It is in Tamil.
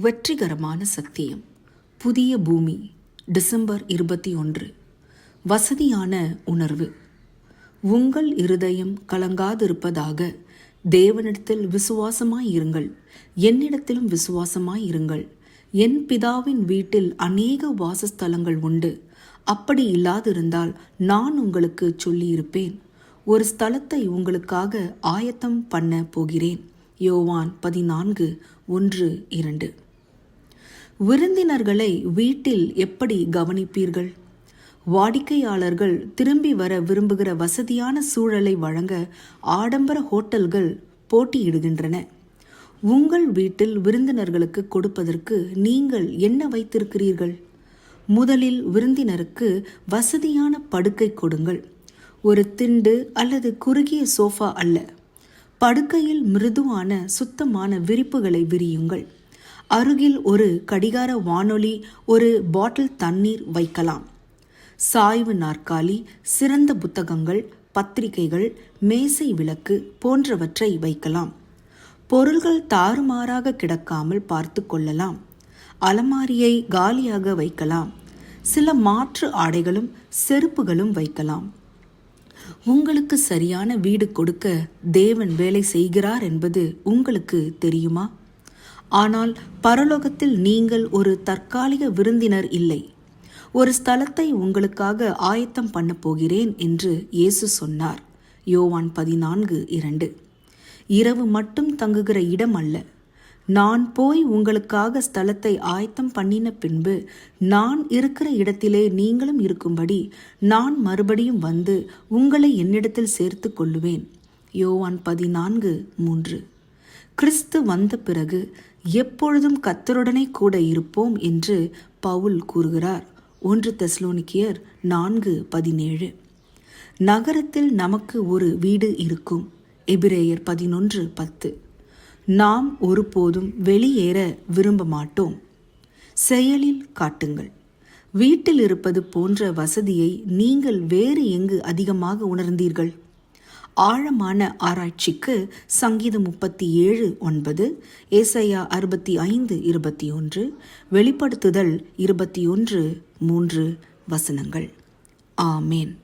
வெற்றிகரமான சத்தியம். புதிய பூமி டிசம்பர் இருபத்தி ஒன்று. வசதியான உணர்வு. உங்கள் இருதயம் கலங்காதிருப்பதாக தேவனிடத்தில் விசுவாசமாய் இருங்கள். என்னிடத்திலும் விசுவாசமாய் இருங்கள். என் பிதாவின் வீட்டில் அநேக வாசஸ்தலங்கள் உண்டு. அப்படி இல்லாதிருந்தால் நான் உங்களுக்கு சொல்லியிருப்பேன். ஒரு ஸ்தலத்தை உங்களுக்காக ஆயத்தம் பண்ண போகிறேன். யோவான் பதினான்கு ஒன்று இரண்டு. விருந்தினர்களை வீட்டில் எப்படி கவனிப்பீர்கள்? வாடிக்கையாளர்கள் திரும்பி வர விரும்புகிற வசதியான சூழலை வழங்க ஆடம்பர ஹோட்டல்கள் போட்டியிடுகின்றன. உங்கள் வீட்டில் விருந்தினர்களுக்கு கொடுப்பதற்கு நீங்கள் என்ன வைத்திருக்கிறீர்கள்? முதலில் விருந்தினருக்கு வசதியான படுக்கை கொடுங்கள். ஒரு திண்டு அல்லது குறுகிய சோஃபா அல்ல. படுக்கையில் மிருதுவான சுத்தமான விரிப்புகளை விரியுங்கள். அருகில் ஒரு கடிகார வானொலி ஒரு பாட்டில் தண்ணீர் வைக்கலாம். சாய்வு நாற்காலி சிறந்த புத்தகங்கள் பத்திரிகைகள் மேசை விளக்கு போன்றவற்றை வைக்கலாம். பொருள்கள் தாறுமாறாக கிடக்காமல் பார்த்து கொள்ளலாம். அலமாரியை காலியாக வைக்கலாம். சில மாற்று ஆடைகளும் செருப்புகளும் வைக்கலாம். உங்களுக்கு சரியான வீடு கொடுக்க தேவன் வேலை செய்கிறார் என்பது உங்களுக்கு தெரியுமா? ஆனால் பரலோகத்தில் நீங்கள் ஒரு தற்காலிக விருந்தினர் இல்லை. ஒரு ஸ்தலத்தை உங்களுக்காக ஆயத்தம் பண்ண போகிறேன் என்று இயேசு சொன்னார். யோவான் பதினான்கு இரண்டு. இரவு மட்டும் தங்குகிற இடம் அல்ல. நான் போய் உங்களுக்காக ஸ்தலத்தை ஆயத்தம் பண்ணின பின்பு நான் இருக்கிற இடத்திலே நீங்களும் இருக்கும்படி நான் மறுபடியும் வந்து உங்களை என்னிடத்தில் சேர்த்து கொள்ளுவேன். யோவான் பதினான்கு மூன்று. கிறிஸ்து வந்த பிறகு எப்பொழுதும் கத்தருடனே கூட இருப்போம் என்று பவுல் கூறுகிறார். ஒன்று தெஸ்லோனிக்கியர் நான்கு பதினேழு. நகரத்தில் நமக்கு ஒரு வீடு இருக்கும். எபிரேயர் பதினொன்று பத்து. நாம் ஒருபோதும் வெளியேற விரும்ப மாட்டோம். செயலில் காட்டுங்கள். வீட்டில் இருப்பது போன்ற வசதியை நீங்கள் வேறு எங்கு அதிகமாக உணர்ந்தீர்கள்? ஆழமான ஆராய்ச்சிக்கு சங்கீதம் முப்பத்தி ஏழு ஒன்பது ஏசையா அறுபத்தி ஐந்து இருபத்தி ஒன்று வெளிப்படுத்துதல் இருபத்தி ஒன்று மூன்று வசனங்கள். ஆமேன்.